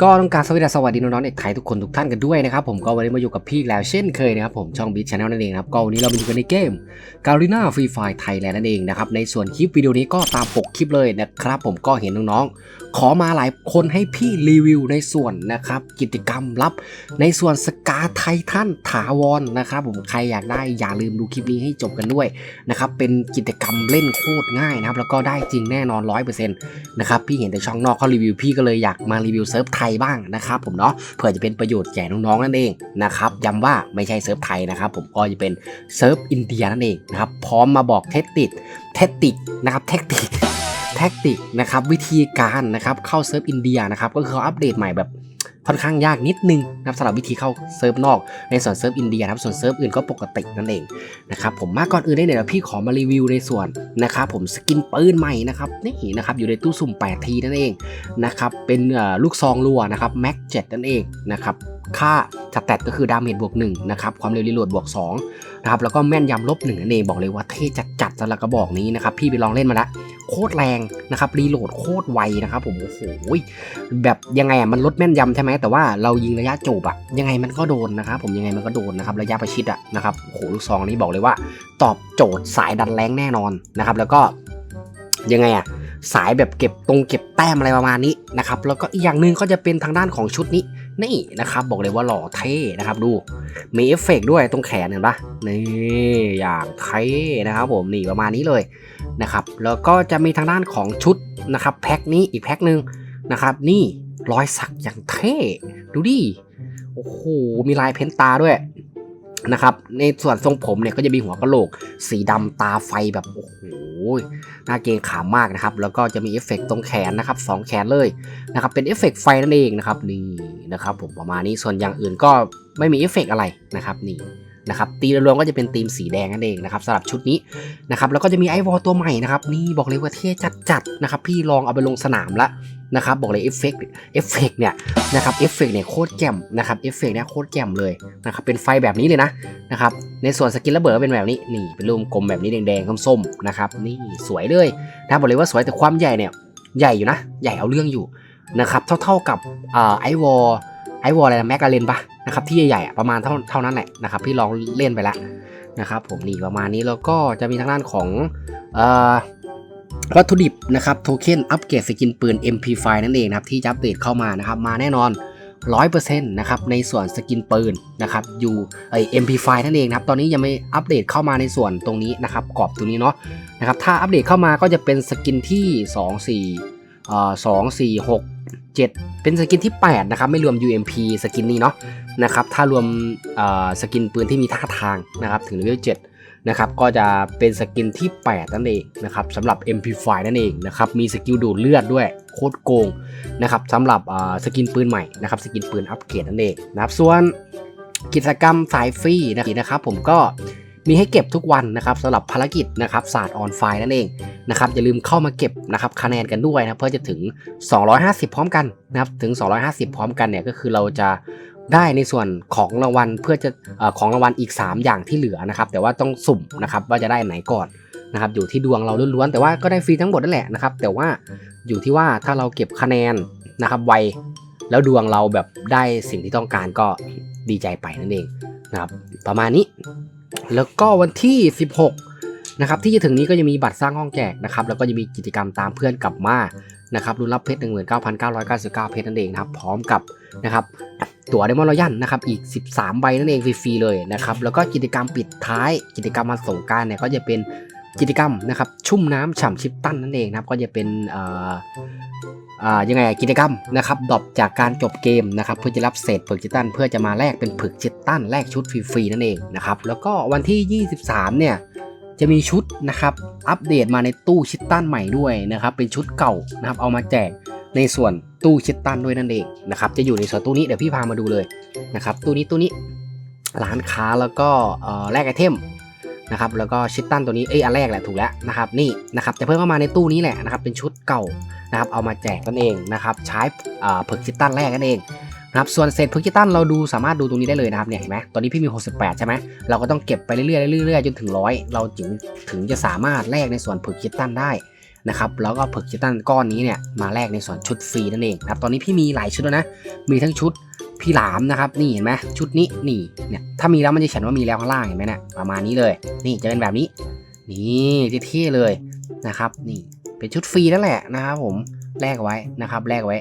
ก็ต้องการสวัสดีสวัสดีน้องๆเด็กไทยทุกคนทุกท่านกันด้วยนะครับผมก็วันนี้มาอยู่กับพี่แล้วเช่นเคยนะครับผมช่องบิ๊ชแนลนั่นเองครับก็วันนี้เรามาอยู่กันในเกมกาลินาฟรีไฟไทยแลนด์นั่นเองนะครับในส่วนคลิปวิดีโอนี้ก็ตามปกคลิปเลยนะครับผมก็เห็นน้องๆ ขอมาหลายคนให้พี่รีวิวในส่วนนะครับ กิจกรรมลับในส่วนสกาไททันถาวรนะครับ ผมใครอยากได้อย่าลืมดูคลิปนี้ให้จบกันด้วยนะครับเป็นกิจกรรมเล่นโคตรง่ายนะครับ แล้วก็ได้จริงแน่นอน 100%นะครับพี่เห็นแต่ช่องนอกเขารีวิวพี่ก็เลยอยากมารีวิวเซิร์ฟไทยบ้างนะครับผมเนาะเพื่อจะเป็นประโยชน์แก่น้องๆนั่นเองนะครับย้ำว่าไม่ใช่เซิร์ฟไทยนะครับผมก็จะเป็นเซิร์ฟอินเดียนั่นเองนะครับพร้อมมาบอกเทคนิคเทคนิคนะครับเทคนิค แท็กติกนะครับวิธีการนะครับเข้าเซิร์ฟอินเดียนะครับก็คือเขาอัปเดตใหม่แบบค่อนข้างยากนิดนึงนะครับสำหรับวิธีเข้าเซิร์ฟนอกในส่วนเซิร์ฟอินเดียนะครับส่วนเซิร์ฟอื่นก็ปกตินั่นเองนะครับผมมาก่อนอื่นได้เนี่ยเดี๋ยวพี่ขอมารีวิวในส่วนนะครับผมสกินปืนใหม่นะครับนี่นะครับอยู่ในตู้สุ่ม8ทีนั่นเองนะครับเป็นอ่อลูกซองรัวนะครับแม็กเจ็ดนั่นเองนะครับ ค่าสแตทก็คือดาเมจบวก1นะครับความเร็วรีโหลดบวก2นะครับแล้วก็แม่นยำลบหนึ่งนั่นเองบอกเลยว่าเท่จัดๆสำหรับกระบอกนี้นะครับพี่ไปลองเล่นมาล้วโคตรแรงนะครับรีโหลดโคตรไวนะครับผมโอ้โหแบบยังไงอะมันลดแม่นยำใช่ไหมแต่ว่าเรายิงระยะจบอะยังไงมันก็โดนนะครับผมยังไงมันก็โดนนะครับระยะประชิดอะนะครับโอ้โหลูกซองนี้บอกเลยว่า ตอบโจทย์สายดันแรงแน่นอนนะครับแล้วก็ยังไงอะสายแบบเก็บตรงเก็บแต้มอะไรประมาณนี้นะครับแล้วก็อีกอย่างหนึ่งก็จะเป็นทางด้านของชุดนี้ นี่นะครับบอกเลยว่าหล่อเท่นะครับดูมีเอฟเฟกด้วยตรงแขนเห็นปะนี่อย่างเท่นะครับผมนี่ประมาณนี้เลยนะครับแล้วก็จะมีทางด้านของชุดนะครับแพ็คนี้อีกแพ็คหนึ่งนะครับนี่รอยสักอย่างเท่ดูดิโอ้โหมีลายเพ้นตาด้วยนะครับในส่วนทรงผมเนี่ยก็จะมีหัวกะโหลก สีดำตาไฟแบบโอ้โหน้าเกงขามมากนะครับ แล้วก็จะมีเอฟเฟกต์ตรงแขนนะครับสองแขนเลยนะครับ เป็นเอฟเฟกต์ไฟนั่นเองนะครับนี่นะครับผมประมาณนี้ส่วนอย่างอื่นก็ไม่มีเอฟเฟกต์อะไรนะครับนี่นะครับตีรวมก็จะเป็นธีมสีแดงนั่นเองนะครับสำหรับชุดนี้นะครับแล้วก็จะมีไอวอลตัวใหม่นะครับนี่บอกเลยว่าเท่จัดๆนะครับพี่ลองเอาไปลงสนามละ นะครับบอกเลยเอฟเฟกต์เอฟเฟกต์เนี่ยนะครับเอฟเฟกต์เนี่ยโคตรแจ่มนะครับเอฟเฟกต์เนี่ยโคตรแจ่มเลยนะครับเป็นไฟแบบนี้เลยนะนะครับในส่วนสกินระเบิดเป็นแบบนี้นี่เป็นรูปกลมแบบนี้แดงๆส้มๆนะครับนี่สวยเลยนะบอกเลยว่าสวยแต่ความใหญ่เนี่ยใหญ่อยู่นะ ใหญ่เอาเรื่องอยู่นะครับเท่าๆกับไอวอลไอวอลอะไรนะแมกกาเลนปะนะครับที่ใหญ่ๆประมาณเท่าเท่านั้นแหละนะครับพี่ลองเล่นไปแล้วนะครับผมนี่ประมาณนี้แล้วก็จะมีทางด้านของเอ่อ วัตถุดิบนะครับโทเค็นอัปเกรดสกินปืน MP5 นั่นเองนะครับที่จะอัปเดตเข้ามานะครับมาแน่นอน 100%นะครับในส่วนสกินปืนนะครับอยู่ไอ MP5 นั่นเองนะครับตอนนี้ยังไม่อัปเดตเข้ามาในส่วนตรงนี้นะครับกรอบตรงนี้เนาะนะครับถ้าอัปเดตเข้ามาก็จะเป็นสกินที่ 2 4เอ่อ2 4 6 7 เป็นสกินที่ 8 นะครับ ไม่รวม UMP สกินนี้เนาะนะครับถ้ารวมเอ่อสกินปืนที่มีท่าทางนะครับถึงเลเวล7 นะครับก็จะเป็นสกินที่ 8 นั่นเองนะครับสำหรับ MP5 นั่นเองนะครับมีสกิลดูดเลือดด้วยโคตรโกงนะครับสำหรับสกินปืนใหม่นะครับสกินปืนอัปเกรดนั่นเองนะครับส่วนกิจกรรมสายฟรีนะครับผมก็มีให้เก็บทุกวันนะครับสำหรับภารกิจนะครับศาสตร์ออนไฟนั่นเองนะครับอย่าลืมเข้ามาเก็บนะครับคะแนนกันด้วยนะเพื่อจะถึง 250 พร้อมกันนะครับถึง 250 พร้อมกันเนี่ยก็คือเราจะ ได้ในส่วนของรางวัลเพื่อจะอของรางวัลอีก 3 อย่างที่เหลือนะครับ แต่ว่าต้องสุ่มนะครับว่าจะได้ไหนก่อนนะครับ อยู่ที่ดวงเราล้วนๆแต่ว่าก็ได้ฟรีทั้งหมดนั่นแหละนะครับ แต่ว่าอยู่ที่ว่าถ้าเราเก็บคะแนนนะครับไวแล้วดวงเราแบบได้สิ่งที่ต้องการก็ดีใจไปนั่นเองนะครับ ประมาณนี้ แล้วก็วันที่ 16นะครับที่จะถึงนี้ก็จะมีบัตรสร้างห้องแจกนะครับ แล้วก็จะมีกิจกรรมตามเพื่อนกลับมา นะครับรุ่นรับเพชร19,999 เพชรนั่นเองนะครับพร้อมกับนะครับตั๋วเดมอนรอยันนะครับอีก 13 ใบนั่นเองฟรีๆเลยนะครับแล้วก็กิจกรรมปิดท้ายกิจกรรมวันสงการเนี่ยก็จะเป็นกิจกรรมนะครับชุ่มน้ำฉ่ำชิปตันนั่นเองนะครับก็จะเป็นเอ่ออ่ายังไงกิจกรรมนะครับดรอปจากการจบเกมนะครับเพื่อจะรับเศษผึกชิตตัน เพื่อจะมาแลกเป็นผึกชิตตันแลกชุดฟรีๆนั่นเองนะครับแล้วก็วันที่ 23 เนี่ย จะมีชุดนะครับอัปเดตมาในตู้ชิตตันใหม่ด้วยนะครับเป็นชุดเก่านะครับเอามาแจกในส่วนตู้ชิตตันด้วยนั่นเองนะครับจะอยู่ในส่วนตู้นี้เดี๋ยวพี่พามาดูเลยนะครับตู้นี้ตู้นี้ร้านค้าแล้วก็เอ่อแลกไอเทมนะครับแล้วก็ชิตตันตัวนี้เอ้ยอันแรกแหละถูกแล้วนะครับนี่นะครับจะเพิ่มเข้ามาในตู้นี้แหละนะครับเป็นชุดเก่านะครับเอามาแจกนั่นเองนะครับใช้อ่าผึกชิตตันแรกนั่นเอง นะครับส่วนเศษผึกชิตตันเราดูสามารถดูตรงนี้ได้เลยนะครับเนี่ยเห็นไหมตอนนี้พี่มี 68 ใช่ไหมเราก็ต้องเก็บไปเรื่อยๆเรื่อยๆจนถึงร้อยเราถึงถึงจะสามารถแลกในส่วนผึกชิตตันได้นะครับแล้วก็เพิกชิตันก้อนนี้เนี่ยมาแลกในส่วนชุดฟรีนั่นเองนะครับตอนนี้พี่มีหลายชุดแล้วนะมีทั้งชุดพี่หลามนะครับนี่เห็นไหมชุดนี้นี่เนี่ยถ้ามีแล้วมันจะเขียนว่ามีแล้วข้างล่างเห็นไหมเนี่ยประมาณนี้เลย นี่จะเป็นแบบนี้ นี่เท่ๆเลยนะครับนี่เป็นชุดฟรีนั่นแหละนะครับผม แลกไว้นะครับแลกไว้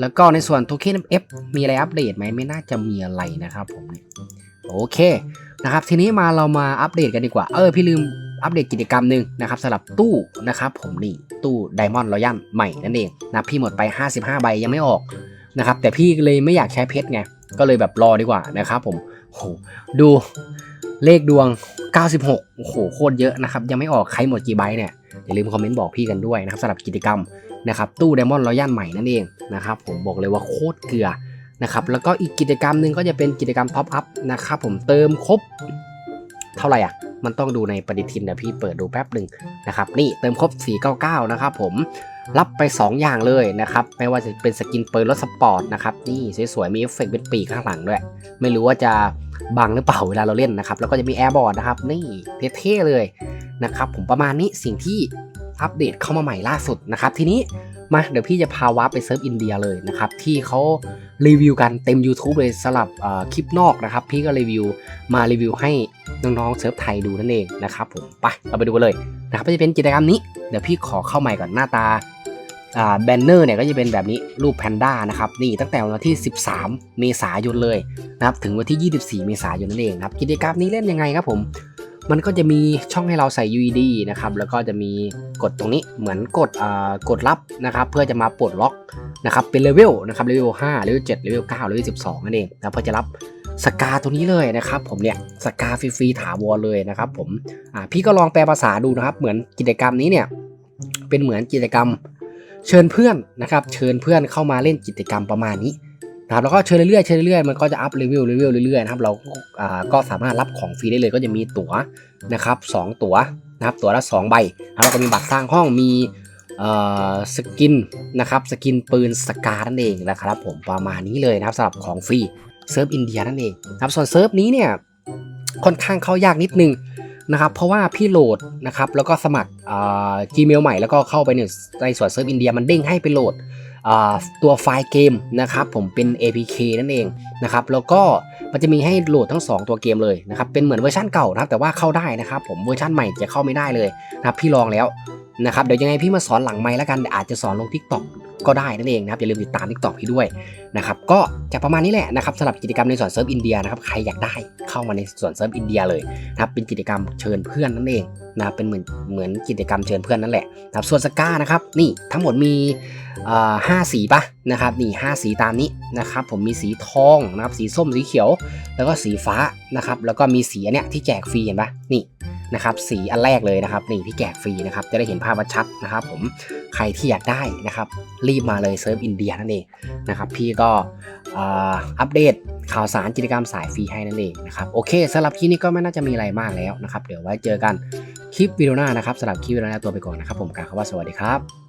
แล้วก็ในส่วนโทเค็น F มีอะไรอัปเดตไหมไม่น่าจะมีอะไรนะครับผมโอเคนะครับทีนี้มาเรามาอัปเดตกันดีกว่าเออพี่ลืมอัปเดตกิจกรรมหนึ่งนะครับสำหรับตู้นะครับผมนี่ตู้ไดมอนด์รอยัลใหม่นั่นเองนะพี่หมดไป 55 ใบยังไม่ออกนะครับแต่พี่เลยไม่อยากใช้เพชรไงก็เลยแบบรอดีกว่านะครับผมโหดูเลขดวง 96โอ้โหโคตรเยอะนะครับยังไม่ออกใครหมดกี่ใบเนี่ย อย่าลืมคอมเมนต์บอกพี่กันด้วยนะครับสำหรับกิจกรรมนะครับตู้ไดมอนด์รอยัลใหม่นั่นเองนะครับผมบอกเลยว่าโคตรเกลือนะครับแล้วก็อีกกิจกรรมหนึ่งก็จะเป็นกิจกรรมท็อปอัพนะครับผมเติมครบเท่าไหร่อะมันต้องดูในปฏิทินเดี๋ยวพี่เปิดดูแป๊บหนึ่งนะครับนี่เติมครบ 499 นะครับผมรับไป 2 อย่างเลยนะครับไม่ว่าจะเป็นสกินปืนรถสปอร์ตนะครับนี่สวยๆมีเอฟเฟกต์เป็นปีกข้างหลังด้วย ไม่รู้ว่าจะบังหรือเปล่าเวลาเราเล่นนะครับแล้วก็จะมีแอร์บอร์ดนะครับนี่เท่ๆเลย นะครับผมประมาณนี้สิ่งที่อัปเดตเข้ามาใหม่ล่าสุดนะครับ ทีนี้มาเดี๋ยวพี่จะพาวาไปเซิร์ฟอินเดียเลยนะครับ ที่เขารีวิวกันเต็ม YouTube เลยสลับคลิปนอกนะครับ พี่ก็รีวิวมารีวิวให้น้องๆเซิร์ฟไทยดูนั่นเองนะครับผมไปเราไปดูกันเลยนะครับก็จะเป็นกิจกรรมนี้เดี๋ยวพี่ขอเข้าใหม่ก่อนหน้าตาอ่าแบนเนอร์เนี่ยก็จะเป็นแบบนี้รูปแพนด้านะครับนี่ตั้งแต่วันที่ 13 เมษายนเลยนะครับถึงวันที่ 24 เมษายนนั่นเองนะครับกิจกรรมนี้เล่นยังไงครับผม มันก็จะมีช่องให้เราใส่ UED นะครับ แล้วก็จะมีกดตรงนี้เหมือนกดอ่ากดรับนะครับ เพื่อจะมาปลดล็อกนะครับ เป็นเลเวลนะครับเลเวล5เลเวล7เลเวล9เลเวล12นั่นเองนะเพื่อจะรับสกาตัวนี้เลยนะครับ ผมเนี่ยสกาฟรีๆถาวรเลยนะครับ ผมอ่าพี่ก็ลองแปลภาษาดูนะครับ เหมือนกิจกรรมนี้เนี่ยเป็นเหมือนกิจกรรม เชิญเพื่อนนะครับ เชิญเพื่อนเข้ามาเล่นกิจกรรมประมาณนี้ นะครับแล้วก็เชิญเรื่อยๆเชิญเรื่อยๆมันก็จะอัพเลเวลเลเวลเรื่อยๆนะครับเราอ่าก็สามารถรับของฟรีได้เลยก็จะมีตั๋วนะครับสองตั๋วนะครับตั๋วละ 2 ใบแล้วก็มีบัตรสร้างห้องมีเอ่อสกินนะครับสกินปืนสกานั่นเองนะครับผมประมาณนี้เลยนะครับสำหรับของฟรีเซิร์ฟอินเดียนั่นเองนะครับส่วนเซิร์ฟนี้เนี่ยค่อนข้างเข้ายากนิดนึงนะครับเพราะว่าพี่โหลดนะครับแล้วก็สมัครอ่า Gmail ใหม่แล้วก็เข้าไปในในส่วนเซิร์ฟอินเดียมันเด้งให้ไปโหลด ตัวไฟล์เกมนะครับผมเป็น APK นั่นเองนะครับแล้วก็มันจะมีให้โหลดทั้ง 2 ตัวเกมเลยนะครับเป็นเหมือนเวอร์ชันเก่านะครับแต่ว่าเข้าได้นะครับผมเวอร์ชันใหม่จะเข้าไม่ได้เลยนะครับพี่ลองแล้วนะครับเดี๋ยวยังไงพี่มาสอนหลังไม้แล้วกันอาจจะสอนลง TikTok ก็ได้นั่นเองนะครับอย่าลืมติดตาม TikTok พี่ด้วยนะครับก็จะประมาณนี้แหละนะครับสำหรับกิจกรรมในส่วนเซิร์ฟอินเดียนะครับใครอยากได้เข้ามาในส่วนเซิร์ฟอินเดียเลยนะครับเป็นกิจกรรมเชิญเพื่อนนั่นเองนะเป็นเหมือนเหมือนกิจกรรมเชิญเพื่อนนั่นแหละนะครับส่วนสก้านะครับนี่ทั้งหมดมีอ่า ห้าสีปะนะครับนี่ห้าสีตามนี้นะครับผมมีสีทองนะครับสีส้มสีเขียว แล้วก็สีฟ้านะครับแล้วก็มีสีอันเนี้ยที่แจกฟรีเห็นปะนี่นะครับสีอันแรกเลยนะครับนี่ที่แจกฟรีนะครับจะได้เห็นภาพชัดนะครับผมใครที่อยากได้นะครับรีบมาเลยเซิร์ฟอินเดียนั่นเองนะครับพี่ก็อัปเดตข่าวสารกิจกรรมสายฟรีให้นั่นเองนะครับโอเคสำหรับคลิปนี้ก็ไม่น่าจะมีอะไรมากแล้วนะครับเดี๋ยวไว้เจอกันคลิปวิดีโอหน้านะครับสำหรับคลิปวิดีโอหน้าตัวไปก่อนนะครับผมกาคำว่าสวัสดีครับ